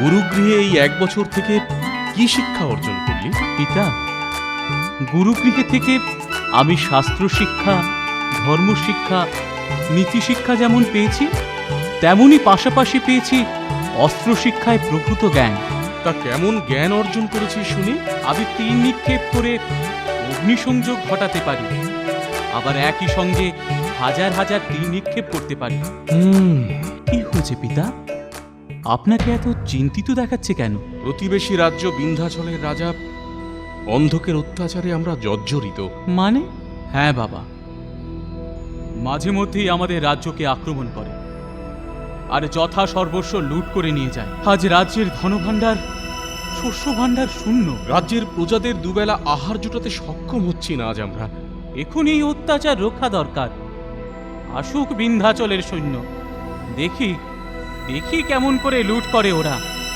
গুরুগৃহে এই এক বছর থেকে কি শিক্ষা অর্জন করলি? পিতা গুরুগৃহে থেকে আমি শাস্ত্র শিক্ষা ধর্ম শিক্ষা নীতি শিক্ষা যেমন পেয়েছি তেমনই পাশাপাশি পেয়েছি অস্ত্র শিক্ষায় প্রভূত জ্ঞান। তা কেমন জ্ঞান অর্জন করেছি শুনি? আমি তিন নিক্ষেপ করে অগ্নিসংযোগ ঘটাতে পারি। আবার একই সঙ্গে হাজার হাজার তীর নিক্ষেপ করতে পারি। হুম। কি হয়েছে পিতা? আপনাকে এত চিন্তিত দেখাচ্ছে কেন? প্রতিবেশী রাজ্য বিন্ধ্যাচলের রাজা অন্ধকের অত্যাচারে আমরা জর্জরিত। মানে? হ্যাঁ বাবা। মাঝে মধ্যেই আমাদের রাজ্যকে আক্রমণ করে আর যথা সর্বস্ব লুট করে নিয়ে যায়। আজ রাজ্যের ধনভাণ্ডার শস্য ভাণ্ডার শূন্য। রাজ্যের প্রজাদের দুবেলা আহার জোটাতে সক্ষম হচ্ছি না আজ আমরা। এখন এই অত্যাচার রক্ষা দরকার। আসুক বিন্ধ্যাচলের সৈন্য। দেখি দেখি কেমন করে লুট করে ওরা।